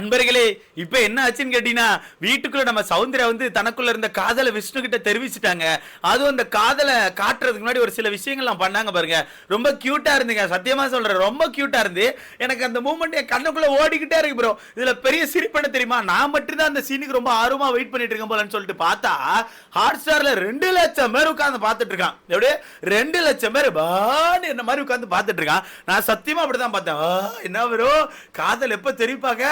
நண்பர்களே இப்ப என்ன ஆச்சுன்னு கேட்டீங்கன்னா வீட்டுக்குள்ள நம்ம சௌந்தர்யா வந்து தனக்குள்ள இருந்த காதலை விஷ்ணு கிட்ட தெரிவிச்சுட்டாங்க. அதுவும் அந்த காதலை காட்டுறதுக்கு முன்னாடி ஒரு சில விஷயங்கள்லாம் பண்ணாங்க பாருங்க. ரொம்ப கியூட்டா இருந்துங்க. சத்தியமா சொல்றேன் ரொம்ப கியூட்டா இருந்து. எனக்கு அந்த மூமெண்ட் என் கண்ணுக்குள்ள ஓடிக்கிட்டே இருக்கு ப்ரோ இதுல பெரிய சிரிப்பன தெரியுமா? நான் மட்டும்தான் அந்த சீனுக்கு ரொம்ப ஆர்வமா வெயிட் பண்ணிட்டு இருக்கேன் போலன்னு சொல்லிட்டு பார்த்தா ஹாட் ஸ்டார்ல ரெண்டு லட்சம் பேர் உட்காந்து பார்த்துட்டு இருக்கான். எப்படி ரெண்டு லட்சம் பேர் பான்னு என்ன மாதிரி உட்காந்து பார்த்துட்டு இருக்கான். நான் சத்தியமா அப்படிதான் பார்த்தேன். என்ன ப்ரோ காதல் எப்ப தெரிவிப்பாங்க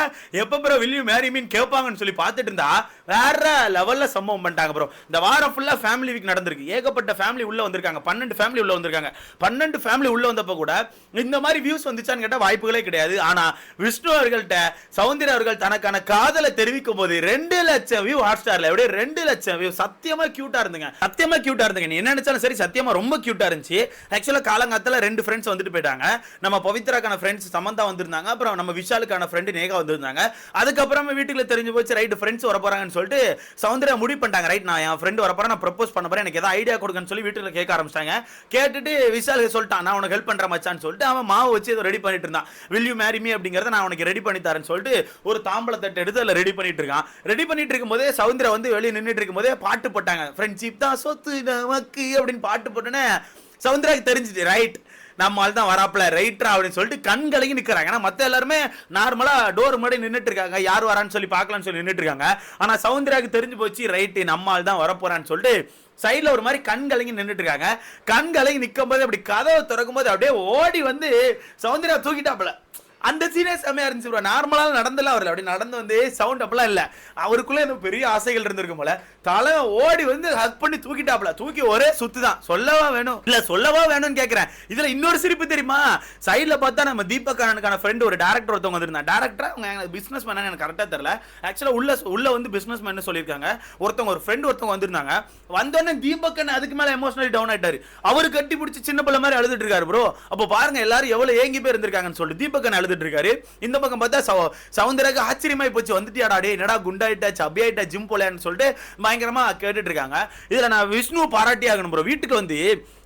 எப்ப ப்ரோ வில்யூ மேரி மீன் கேட்பாங்கன்னு சொல்லி பார்த்துட்டு இருந்தா வேற லெவல்ல சம்பவம் பண்ணிட்டாங்க ப்ரோ இந்த வாரம் ஃபுல்லா ஃபேமிலி வீக் நடந்திருக்கு. ஏகப்பட்ட ஃபேமிலி உள்ள வந்திருக்காங்க. பன்னெண்டு ஃபேமிலி உள்ள வந்திருக்காங்க. பன்னெண்டு ஃபேமிலி உள்ள வந்தப்ப கூட இந்த மாதிரி வியூஸ் வந்துச்சான்னு கேட்டால் வாய்ப்புகளே கிடையாது. ஆனா விஷ்ணு அவர்கள்ட்ட சௌந்தர்யா அவர்கள் தனக்கான காதலை தெரிவிக்கும் போது ரெண்டு லட்சம் வியூ ஹாட் ஸ்டார்ல எப்படியே ரெண்டு லட்சம் வியூ சத்தியமா கியூட்டா இருந்துங்க. சத்தியமா கியூட்டா இருந்துங்க. நீ என்ன நினைச்சாலும் சரி சத்தியமா ரொம்ப கியூட்டா இருந்துச்சு. ஆக்சுவலா காலங்காலத்தில் ரெண்டு ஃப்ரெண்ட்ஸ் வந்துட்டு போயிட்டாங்க. நம்ம பவித்ராக்கான ஃப்ரெண்ட்ஸ் சமந்தா வந்திருந்தாங்க. அப்புறம் நம்ம விஷாலுக்கான ஃப்ரெண்டு நேகா வந்திருந்தாங்க. அதுக்கப்புறமா வீட்டுக்குள்ள தெரிஞ்சு போச்சு ரைட் ஃப்ரெண்ட்ஸ் வர போறாங்கன்னு சொல்லிட்டு சௌந்தர்யா முடிவு பண்ணிட்டாங்க. ரைட் நான் என் ஃப்ரெண்டு வர போறேன் நான் ப்ரப்போஸ் பண்ண போறேன். எனக்கு ஏதாவது ஐடியா கொடுங்கன்னு சொல்லி வீட்டுல கேட்க ஆரம்பிச்சாங்க கேட்டுட்டு விஷால் சொல்லிட்டான் நான் உனக்கு ஹெல்ப் பண்ற மச்சான்னு சொல்லிட்டு அவன் மாவு வச்சு இதை ரெடி பண்ணிட்டு இருந்தான். வில் யூ மேரி மீ அப்படிங்கறத நான் உனக்கு ரெடி பண்ணி தரேன்னு சொல்லிட்டு ஒரு தாம்பள தட்டு எடுத்து அதில் ரெடி பண்ணிட்டு இருக்கான். ரெடி பண்ணிட்டு இருக்கும்போதே சௌந்தர்யா வந்து வெளியே நின்னுட்டு இருக்கும்போதே பாட்டு போட்டாங்க. ஃப்ரெண்ட்ஷிப் தான் சொத்து நமக்கு அப்படின்னு பாட்டு போட்டோன்னே சவுந்தராக்கு தெரிஞ்சிச்சு. ரைட் நம்மால் தான் வராப்பில் ரைட்ரா அப்படின்னு சொல்லிட்டு கண் கலங்கி ஏன்னா மற்ற எல்லாருமே நார்மலாக டோர் முன்னாடி நின்றுட்டு இருக்காங்க யார் வரான்னு சொல்லி பார்க்கலாம்னு சொல்லி நின்றுட்டு இருக்காங்க ஆனால் சௌந்தர்யாக்கு தெரிஞ்சு போச்சு ரைட்டு நம்மால் தான் வரப்போறான்னு சொல்லிட்டு சைடில் ஒரு மாதிரி கண் கலங்கி நின்றுட்டு இருக்காங்க கண் கலங்கி நிக்கும் போது அப்படி கதவை திறக்கும் போது அப்படியே ஓடி வந்து சௌந்தர்யா தூக்கிட்டாப்புல. அந்த சீனே செம்மையா இருந்துச்சு ப்ரோ நார்மலாக நடந்தெல்லாம் வரல. அப்படி நடந்து வந்து சவுண்ட் அப்பெல்லாம் இல்ல. அவருக்குள்ள எதுவும் பெரிய ஆசைகள் இருந்திருக்கும் போல. தலை ஓடி வந்து ஹக் பண்ணி தூக்கிட்டாப்ல தூக்கி ஒரே சுத்து தான். சொல்லவா வேணும்? இல்ல சொல்லவா வேணும்னு கேக்குறேன். இதுல இன்னொரு சிரிப்பு தெரியுமா? சைடுல பார்த்தா நம்ம தீபக் அண்ணனுக்கான ஃப்ரெண்ட் ஒரு டேரக்டர் ஒருத்தவங்க வந்திருந்தாங்க டேரக்டர் அவங்க பிசினஸ் மேன் எனக்கு கரெக்டா தெரியல. ஆக்சுவலா உள்ள உள்ள வந்து பிஸ்னஸ் மேன் சொல்லியிருக்காங்க. ஒருத்தவங்க ஒரு ஃப்ரெண்ட் ஒருத்தவங்க வந்திருந்தாங்க. வந்தோடனே தீபக் அண்ணன் அதுக்கு மேல எமோஷனலி டவுன் ஆயிட்டாரு. அவரு கட்டி பிடிச்சி சின்ன பிள்ளை மாதிரி அழுதுட்டு இருக்காரு ப்ரோ அப்போ பாருங்க எல்லாரும் எவ்வளவு ஏங்கி போய் இருந்திருக்காங்கன்னு சொல்லிட்டு தீபக் அண்ணன் அழுதுட்டு இருக்காரு இந்த பக்கம் பார்த்தா சௌ- ஆச்சரியமாய் போச்சு. வந்துட்டியாடா டே என்னடா குண்டாயிட்டா சபியாயிட்டா ஜிம் போலன்னு சொல்லிட்டு பயங்கரமா கேட்டுட்டு இருக்காங்க இதுல நான் விஷ்ணு பாராட்டி ஆகணும் ப்ரோ வீட்டுக்கு வந்து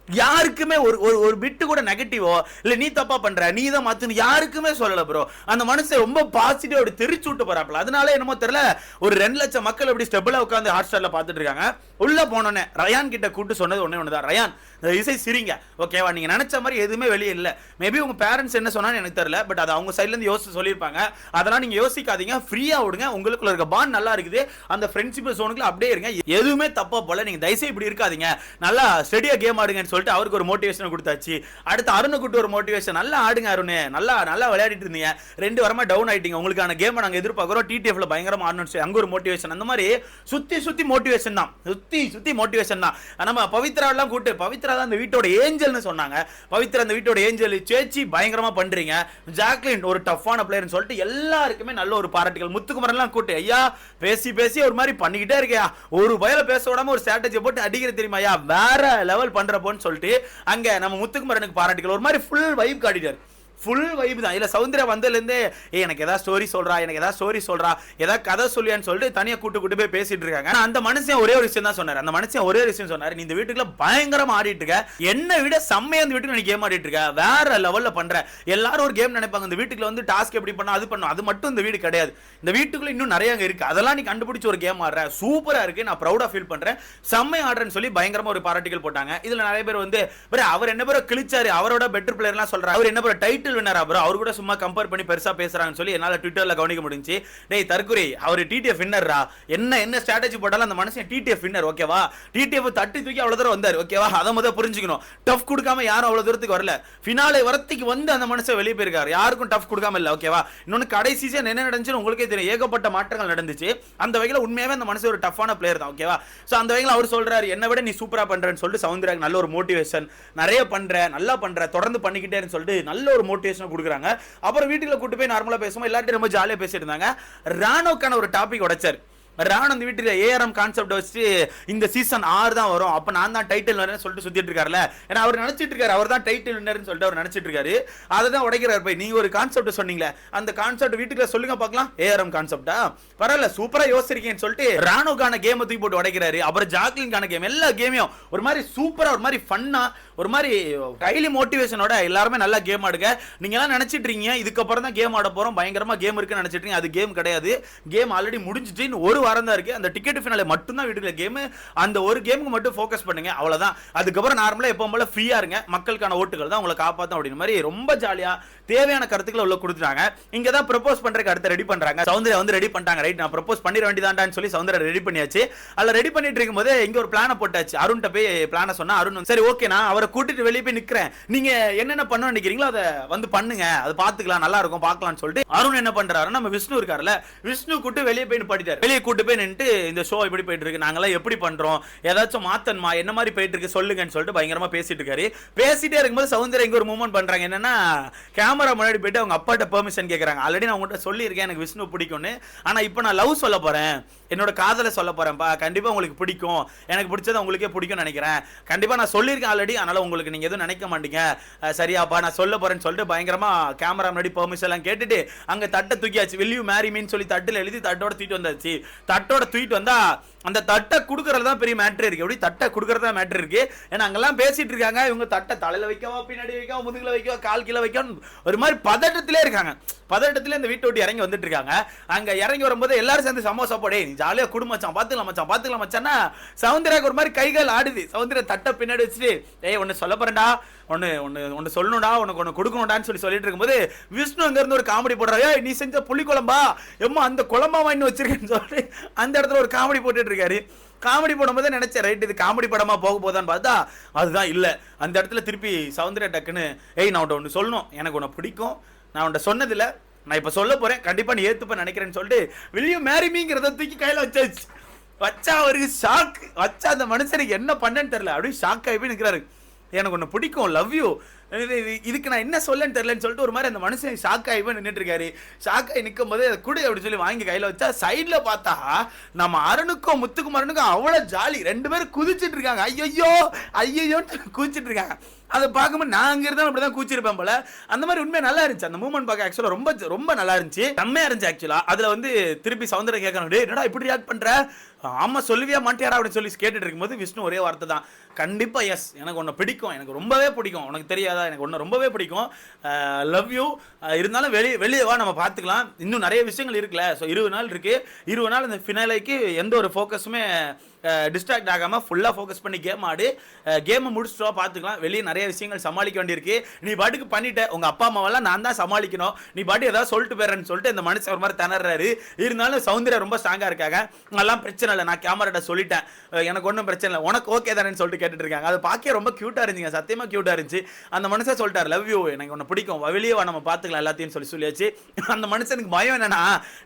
யாருக்குமே ஒரு ஒரு ஒரு பிட்டு கூட நெகட்டிவோ இல்லை நீ தப்பா பண்ற நீ தான் மாத்துன்னு யாருக்குமே சொல்லல ப்ரோ அந்த மனுஷன் ரொம்ப பாசிட்டிவ் அப்படி தெரிச்சு விட்டு போறாப்ல அதனால என்னமோ தெரியல ஒரு ரெண்டு லட்சம் மக்கள் அப்படி ஸ்டெபிளா உட்காந்து ஹாட் ஸ்டார்ல பார்த்துட்டு இருக்காங்க. உள்ள போனோன்னே ரயான் கிட்ட கூட்டு சொன்னது ஒன்று ஒன்றுதான் ரயான் இசை சிரிங்க. ஓகேவா நீங்க நினைச்ச மாதிரி எதுவுமே வெளியே இல்லை. மேபி உங்க பேரண்ட்ஸ் என்ன சொன்னான்னு எனக்கு தெரியல பட் அது அவங்க சைடுல இருந்து யோசிச்சு சொல்லியிருப்பாங்க. அதெல்லாம் நீங்க யோசிக்காதீங்க ஃப்ரீயா விடுங்க. உங்களுக்குள்ள இருக்க பாண்ட் நல்லா இருக்குது. அந்த ஃப்ரெண்ட்ஷிப் சோனுக்குள்ள அப்படியே இருங்க. எதுவுமே தப்பா போல. நீங்க தயவுசெய்து இப்படி இருக்காதீங்க. நல்லா ஸ்டெடியா கேம் ஆடுங்க சொல்லிட்டு அவருக்கு ஒரு மோட்டிவேஷன் கொடுத்தாச்சு. அடுத்து அருணை கூட்டு ஒரு மோட்டிவேஷன் நல்லா ஆடுங்க அருண். நல்லா நல்லா விளையாடிட்டு இருந்தீங்க. ரெண்டு வாரமா டவுன் ஆயிட்டீங்க. உங்களுக்கான கேம் நாங்க எதிர்பார்க்குறோம். டிடிஎஃப்ல பயங்கரமா ஆடணும்னு சொல்லி அங்க ஒரு மோட்டிவேஷன் அந்த மாதிரி சுத்தி சுத்தி மோட்டிவேஷன் தான். சுத்தி சுத்தி மோட்டிவேஷன் தான். நம்ம பவித்ரா எல்லாம் கூட்டு பவித்ரா தான் அந்த வீட்டோட ஏஞ்சல்னு சொன்னாங்க. பவித்ரா அந்த வீட்டோட ஏஞ்சல் சேச்சி பயங்கரமா பண்றீங்க. ஜாக்லின் ஒரு டஃப்பான பிளேயர்னு சொல்லிட்டு எல்லாருக்குமே நல்ல ஒரு பாராட்டுகள். முத்துக்குமரன் எல்லாம் கூட்டு ஐயா பேசி பேசி ஒரு மாதிரி பண்ணிக்கிட்டே இருக்கியா? ஒரு பயல பேச விடாம ஒரு ஸ்ட்ராட்டஜி போட்டு அடிக்கிற தெரியுமா ஐயா? வேற லெவல் பண்றப்போன்னு சொல்லிட்டு அங்க நம்ம முத்துக்குமரனுக்கு பாராட்டுகள் ஒரு மாதிரி ஃபுல் வைப் காட்டிட்டார். ஃபுல் வைப் தான். இல்லை சௌந்தர்யா வந்ததுலேருந்தே ஏ எனக்கு ஏதாவது ஸ்டோரி சொல்கிறா எனக்கு ஏதாவது ஸ்டோரி சொல்கிறா ஏதாவது கதை சொல்லியான்னு சொல்லிட்டு தனியாக கூட்டு கூட்டு போய் பேசிட்டு இருக்காங்க. ஆனால் அந்த மனுஷன் ஒரே ஒரு விஷயம் தான் சொன்னார். அந்த மனுஷன் ஒரே ஒரு விஷயம் சொன்னார். நீ இந்த வீட்டுக்குள்ள பயங்கரமாக ஆடிட்டு இருக்க. என்னை விட செம்மையாக அந்த வீட்டுக்கு நீ கேம் ஆடிட்டு இருக்க. வேற லெவலில் பண்ணுற எல்லாரும் ஒரு கேம் நினைப்பாங்க. இந்த வீட்டுக்குள்ள வந்து டாஸ்க் எப்படி பண்ணா அது பண்ணும் அது மட்டும் இந்த வீடு கிடையாது. இந்த வீட்டுக்குள்ள இன்னும் நிறைய அங்கே இருக்குது அதெல்லாம் நீ கண்டுபிடிச்ச ஒரு கேம் ஆடுற. சூப்பராக இருக்குது நான் ப்ரௌடாக ஃபீல் பண்ணுறேன் செம்மையா ஆடுறேன்னு சொல்லி பயங்கரமாக ஒரு பாராட்டுகள் போட்டாங்க. இதில் நிறைய பேர் வந்து அவர் என்ன பேரோ கிழிச்சாரு? அவரோட பெட்டர் பிளேயர்லாம் சொல்கிறார் அவர் என்ன பேர் டைட்டில் வின்னரா ப்ரோ அவர் கூட சும்மா கம்பேர் பண்ணி பெருசா பேசுகிறாங்கன்னு சொல்லி என்னால் ட்விட்டரில் கவனிக்க முடிஞ்சு டேய் தற்குறி அவர் டிடிஎஃப் வின்னர்ரா என்ன என்ன ஸ்ட்ராட்டஜி போட்டாலும் அந்த மனுஷன் டிடிஎஃப் வின்னர் ஓகேவா டிடிஎஃப் தட்டி தூக்கி அவ்வளவு தூரம் வந்தார் ஓகேவா அதை முதல் புரிஞ்சுக்கணும். டஃப் கொடுக்காம யாரும் அவ்வளவு தூரத்துக்கு வரல. ஃபினாலே வரத்துக்கு வந்து அந்த மனுஷன் வெளியே போயிருக்காரு. யாருக்கும் டஃப் கொடுக்காம இல்லை ஓகேவா இன்னொன்னு கடைசி சீசன் என்ன நடந்துச்சுன்னு உங்களுக்கே தெரியும். ஏகப்பட்ட மாற்றங்கள் நடந்துச்சு. அந்த வகையில உண்மையாகவே அந்த மனுஷன் ஒரு டஃப்பான பிளேயர் தான் ஓகேவா ஸோ அந்த வகையில் அவர் சொல்றாரு என்ன விட நீ சூப்பரா பண்ணுறேன்னு சொல்லிட்டு சவுந்தராக்கு நல்ல ஒரு மோட்டிவேஷன் நிறைய பண்ற நல்லா பண்ற தொடர்ந்து பண்ணிக்கிட்டேன்னு சொல்லிட்டு நல்ல ஒரு மோட்டிவேஷன் கொடுக்குறாங்க. அப்புறம் வீட்டில் கூட்டு போய் நார்மலாக பேசுவோம்? எல்லாத்தையும் ரொம்ப ஜாலியாக பேசிட்டு இருந்தாங்க. ராணுக்கான ஒரு டாபிக் உடைச்சார். ராணு அந்த வீட்டில் ஏஆர்எம் கான்செப்ட் வச்சு இந்த சீசன் ஆறு தான் வரும். அப்போ நான் தான் டைட்டில் வரேன்னு சொல்லிட்டு சுற்றிட்டு இருக்காருல்ல? ஏன்னா அவர் நினைச்சிட்டு இருக்காரு. அவர் தான் டைட்டில் வின்னர்னு சொல்லிட்டு அவர் நினச்சிட்டு இருக்காரு. அதை தான் உடைக்கிறார் போய். நீங்க ஒரு கான்செப்ட் சொன்னீங்களே அந்த கான்செப்ட் வீட்டுக்குள்ள சொல்லுங்க பார்க்கலாம். ஏஆர்எம் கான்செப்டா பரவாயில்ல சூப்பராக யோசிச்சிருக்கேன்னு சொல்லிட்டு ராணுக்கான கேமை தூக்கி போட்டு உடைக்கிறாரு. அப்புறம் ஜாக்லின்கான கேம் எல்லா கேமையும் ஒரு மாதிரி சூப்பராக ஒரு மாதிரி ஃபன்னாக ஒரு மாதிரி ஹைலி மோட்டிவேஷனோட எல்லாருமே நல்லா கேம் ஆடுங்க. நீங்க எல்லாம் நினைச்சிட்டு இருக்கீங்க இதுக்கப்புறம் தான் கேம் ஆட போறோம். பயங்கரமா கேம் இருக்குன்னு நினைச்சிட்டு இருக்கீங்க. அது கேம் கிடையாது. கேம் ஆல்ரெடி முடிஞ்சிச்சு. ஒரு வாரம் தான் இருக்கு. அந்த டிக்கெட் ஃபினாலே மட்டும்தான் வீட்டுக்குள்ள கேம் அந்த ஒரு கேமுக்கு மட்டும் ஃபோக்கஸ் பண்ணுங்க. அவ்வளவுதான். அதுக்கப்புறம் நார்மலா எப்பவும் போல ஃப்ரீயா இருங்க. மக்களுக்கான ஓட்டுகள் தான் உங்களை காப்பாத்தும் அப்படின்னு மாதிரி ரொம்ப ஜாலியா தேவையான கருத்துக்களை உள்ள கொடுத்துட்டாங்க. இங்க தான் ப்ரப்போஸ் பண்றதுக்கு அடுத்த ரெடி பண்றாங்க. சௌந்தர்யா வந்து ரெடி பண்ணிட்டாங்க. ரைட் நான் ப்ரப்போஸ் பண்ணிட வேண்டியதாண்டான்னு சொல்லி சௌந்தர்யா ரெடி பண்ணியாச்சு. அதில் ரெடி பண்ணிட்டு இருக்கும்போது இங்க ஒரு பிளானை போட்டாச்சு. அருண்கிட்ட போய் பிளானை சொன்னா. அருண் சரி ஓகே நான் அவர் கூட்டிட்டு வெளியே போய் நிக்கிறேன். நீங்க என்னென்ன பண்ண நினைக்கிறீங்களோ அதை வந்து பண்ணுங்க. அதை பாத்துக்கலாம் நல்லா இருக்கும் பாக்கலாம்னு சொல்லிட்டு அருண் என்ன பண்றாரு நம்ம விஷ்ணு இருக்காருல்ல விஷ்ணு கூட்டு வெளியே போய் படிட்டார் வெளியே கூட்டு போய் நின்று இந்த ஷோ எப்படி போயிட்டு இருக்கு நாங்களாம் எப்படி பண்றோம் ஏதாச்சும் மாத்தன்மா என்ன மாதிரி போயிட்டு இருக்கு சொல்லுங்கன்னு சொல்லிட்டு பயங்கரமா பேசிட்டு இருக்காரு. பேசிட்டே இருக்கும்போது சௌந்தர்யா எங்க ஒரு மூவ்மெண்ட் பண்றாங்க. என்னன்னா கேமரா முன்னாடி போயிட்டு அவங்க அப்பாட்ட பெர்மிஷன் கேட்கறாங்க ஆல்ரெடி நான் உங்கள்கிட்ட சொல்லியிருக்கேன் எனக்கு விஷ்ணு பிடிக்கும்னு. ஆனா இப்போ நான் லவ் சொல்ல போறேன். என்னோட காதலை சொல்ல போறேன்ப்பா. கண்டிப்பா உங்களுக்கு பிடிக்கும். எனக்கு பிடிச்சது உங்களுக்கே பிடிக்கும்னு நினைக்கிறேன். கண்டிப்பா நான் சொல்லியிருக்கேன் ஆல்ரெடி அதனால உங்களுக்கு நீங்க எதுவும் நினைக்க மாட்டீங்க. சரியாப்பா நான் சொல்ல போறேன்னு சொல்லிட்டு பயங்கரமா கேமரா முன்னாடி பெர்மிஷன் எல்லாம் கேட்டுட்டு அங்க தட்டை தூக்கியாச்சு. Will மேரி மீன் சொல்லி தட்டில் எழுதி தட்டோட தூக்கிட்டு வந்தாச்சு. தட்டோட தூக்கிட்டு வந்தா அந்த தட்டை கொடுக்கறது தான் பெரிய மேட்ரு இருக்கு. எப்படி? தட்டை கொடுக்கறது தான் மேட்ரு இருக்கு. ஏன்னா அங்கெல்லாம் பேசிட்டு இருக்காங்க. இவங்க தட்டை தலையில வைக்கவா பின்னாடி வைக்கவா முதுகில் வைக்கவா கால் கீழே வைக்கணும் ஒரு மாதிரி பதட்டத்திலே இருக்காங்க. பதட்டத்திலே இந்த வீட்டை விட்டு இறங்கி வந்துட்டு இருக்காங்க. அங்கே இறங்கி வரும்போது எல்லாரும் சேர்ந்து சமோசா போடே நீ ஜாலியாக குடும்பம் பார்த்துக்கலாம் மச்சான் பார்த்துக்கலாம் மச்சான்னா சவுந்தராக்கு ஒரு மாதிரி கைகள் ஆடுது. சவுந்தர தட்டை பின்னாடி வச்சுட்டு ஏய் ஒன்று சொல்ல போறேன்டா. ஒன்னு ஒன்னு ஒன்னு சொல்லணும்டா உனக்கு ஒன்று கொடுக்கணும்டான்னு சொல்லி சொல்லிட்டு இருக்கும்போது விஷ்ணு அங்கேருந்து ஒரு காமெடி போடுறாரு. நீ செஞ்ச புளி குழம்பா? எம்மா அந்த குழம்பா வாங்கி வச்சிருக்கேன்னு சொல்லி அந்த இடத்துல ஒரு காமெடி போட்டுட்டு இருக்காரு. காமெடி போடும்போது நினைச்சேன் ரைட் இது காமெடி படமா போக போதான்னு பார்த்தா அதுதான் இல்லை. அந்த இடத்துல திருப்பி சவுந்தர டக்குன்னு ஏய் நான் உன்ட்ட ஒன்று சொல்லணும். எனக்கு உன்னை பிடிக்கும். நான் உன்ட்ட சொன்னதில்ல. நான் இப்போ சொல்ல போறேன். கண்டிப்பாக நீ ஏற்றுப்பேன் நினைக்கிறேன்னு சொல்லிட்டு வெளியே மேரிமிங்கிறத தூக்கி கையில் வச்சாச்சு. வச்சா அவருக்கு ஷாக் வச்சா அந்த மனுஷனுக்கு என்ன பண்ணேன்னு தெரில அப்படியே ஷாக் ஆகி போய் நிற்கிறாரு எனக்கு ஒன்று பிடிக்கும் லவ் யூ இதுக்கு நான் என்ன சொல்லன்னு தெரிலன்னு சொல்லிட்டு ஒரு மாதிரி அந்த மனுஷன் ஷாக் ஆகி போய் நின்றுட்டு இருக்காரு. ஷாக் ஆகி நிற்கும் போது அதை குடு அப்படின்னு சொல்லி வாங்கி கையில் வச்சா சைடில் பார்த்தா நம்ம அருணுக்கும் முத்துக்குமாரனுக்கும் அவ்வளோ ஜாலி ரெண்டு பேரும் குதிச்சிட்டு இருக்காங்க. ஐயோ ஐயோன்னு குதிச்சிட்டு இருக்காங்க. அதை பார்க்கும்போது நான் அங்கே இருந்தாலும் அப்படி தான் கூச்சிருப்பேன் போல. அந்த மாதிரி உண்மையாக நல்லா இருந்துச்சு. அந்த மூமெண்ட் பார்க்க ஆக்சுவலாக ரொம்ப ரொம்ப நல்லா இருந்துச்சு. செம்மையாக இருந்துச்சு ஆக்சுவலாக அதில் வந்து திருப்பி சவுந்தரம் கேட்கணும். டேய் என்னடா இப்படி ரியாக்ட் பண்ணுற ஆமாம் சொல்லுவியா மாட்டியாரா அப்படின்னு சொல்லி கேட்டுட்டு இருக்கும்போது விஷ்ணு ஒரே வார்த்தை தான். கண்டிப்பாக எஸ் எனக்கு உன்னை பிடிக்கும். எனக்கு ரொம்பவே பிடிக்கும். உனக்கு தெரியாதா? எனக்கு ஒன்று ரொம்பவே பிடிக்கும். லவ் யூ இருந்தாலும் வெளியே வெளியே வா நம்ம பார்த்துக்கலாம். இன்னும் நிறைய விஷயங்கள் இருக்குல்ல. ஸோ இருபது நாள் இருக்குது இருபது நாள் இந்த ஃபினாலைக்கு எந்த ஒரு ஃபோக்கஸுமே டிஸ்ட்ராக்ட் ஆகாமல் ஃபுல்லாக ஃபோக்கஸ் பண்ணி கேம் ஆடு. கேமை முடிச்சுட்டு பார்த்துக்கலாம் வெளியே நிறைய விஷயங்கள் சமாளிக்க வேண்டியிருக்கு. நீ பாட்டுக்கு பண்ணிட்ட உங்கள் அப்பா அம்மாவெல்லாம் நான் தான் சமாளிக்கணும். நீ பாட்டு ஏதாவது சொல்லிட்டு போயிடுறேன்னு சொல்லிட்டு இந்த மனுஷன் ஒரு மாதிரி திணறாரு. இருந்தாலும் சௌந்தர்யா ரொம்ப ஸ்ட்ராங்காக இருக்காங்க. அதெல்லாம் பிரச்சனை இல்லை. நான் கேமராட்ட சொல்லிட்டேன். எனக்கு ஒன்றும் பிரச்சனை இல்லை. உனக்கு ஓகே தானேன்னு சொல்லிட்டு கேட்டுட்டு இருக்காங்க. அது பார்க்க ரொம்ப க்யூட்டாக இருந்துச்சுங்க. சத்தியமாக க்யூட்டாக இருந்துச்சு. அந்த மனுஷன் சொல்லிட்டார் லவ் யூ எனக்கு உன்னை பிடிக்கும். வெளியே வா. நம்ம பார்த்துக்கலாம் எல்லாத்தையும் சொல்லி சொல்லியாச்சு. அந்த மனுஷனுக்கு பயம் என்னன்னா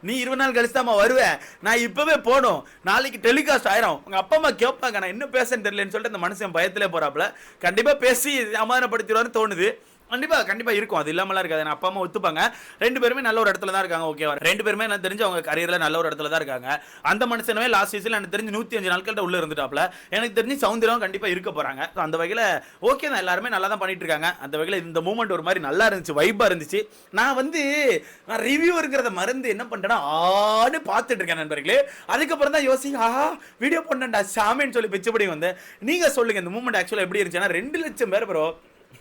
நீ இருபது நாள் கழிச்சு தான் வருவேன் நான் இப்போவே போடும் நாளைக்கு டெலிகாஸ்ட் ஆயிரும். அவங்க அப்பா அம்மா கேட்பாங்க நான் என்ன பேசன்னு தெரியலன்னு சொல்லிட்டு அந்த மனுஷன் பயத்திலே போறாப்புல. கண்டிப்பாக பேசி சமாதானப்படுத்திடுவாருன்னு தோணுது. கண்டிப்பா கண்டிப்பா இருக்கும். அது இல்லாமலாம் இருக்காது. நான் அப்பா அம்மா ஒத்துப்பாங்க. ரெண்டு பேருமே நல்ல ஒரு இடத்துல தான் இருக்காங்க ஓகேவா ரெண்டு பேருமே எனக்கு தெரிஞ்சு அவங்க கரியர்ல நல்ல ஒரு இடத்துல தான் இருக்காங்க. அந்த மனுஷனவே லாஸ்ட் சீசன்ல எனக்கு தெரிஞ்சு நூத்தி அஞ்சு நாட்கள்ட்ட உள்ள இருந்துட்டாப்ல எனக்கு தெரிஞ்சு சவுந்தரம் கண்டிப்பா இருக்க போறாங்க. அந்த வகையில ஓகே தான். எல்லாருமே நல்லா தான் பண்ணிட்டு இருக்காங்க. அந்த வகையில இந்த மூமெண்ட் ஒரு மாதிரி நல்லா இருந்துச்சு வைப்பா இருந்துச்சு. நான் வந்து நான் ரிவ்யூ இருக்கிறத மறந்து என்ன பண்றேன்னா ஆன்னு பார்த்துட்டு இருக்கேன் நண்பர்களே. அதுக்கப்புறம் தான் யோசி ஆஹா வீடியோ பண்ணேன்டா சாமின்னு சொல்லி பிச்சபடி வந்து நீங்க சொல்லுங்க இந்த மூமெண்ட் ஆக்சுவலாக எப்படி இருந்துச்சுன்னா ரெண்டு லட்சம் பேர் ப்ரோ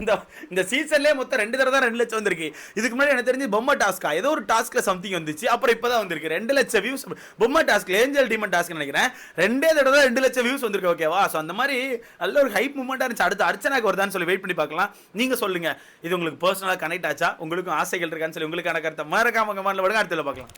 இந்த இந்த சீசன்லேயே மொத்தம் ரெண்டு தடவை தான் ரெண்டு லட்சம் வந்திருக்கு. இதுக்கு முன்னாடி எனக்கு தெரிஞ்சு பொம்மை டாஸ்கா ஏதோ ஒரு டாஸ்க்ல சம்திங் வந்துச்சு. அப்புறம் இப்பதான் வந்திருக்கு. ரெண்டு லட்சம் வியூஸ் பொம்மை டாஸ்க் ஏஞ்சல் டீமன் டாஸ்க் நினைக்கிறேன். ரெண்டே தடவை தான் ரெண்டு லட்சம் வியூஸ் வந்திருக்கு ஓகேவா ஸோ அந்த மாதிரி நல்ல ஒரு ஹைப் மூமெண்ட்டாக இருந்துச்சு. அடுத்து அர்ச்சனாக்கு வருதான்னு சொல்லி வெயிட் பண்ணி பார்க்கலாம். நீங்க சொல்லுங்க. இது உங்களுக்கு பர்சனலாக கனெக்ட் ஆச்சா? உங்களுக்கும் ஆசைகள் இருக்கான்னு சொல்லி உங்களுக்கான கருத்தை மறக்காம கமெண்ட்ல விடுங்க. அடுத்த பார்க்கலாம்.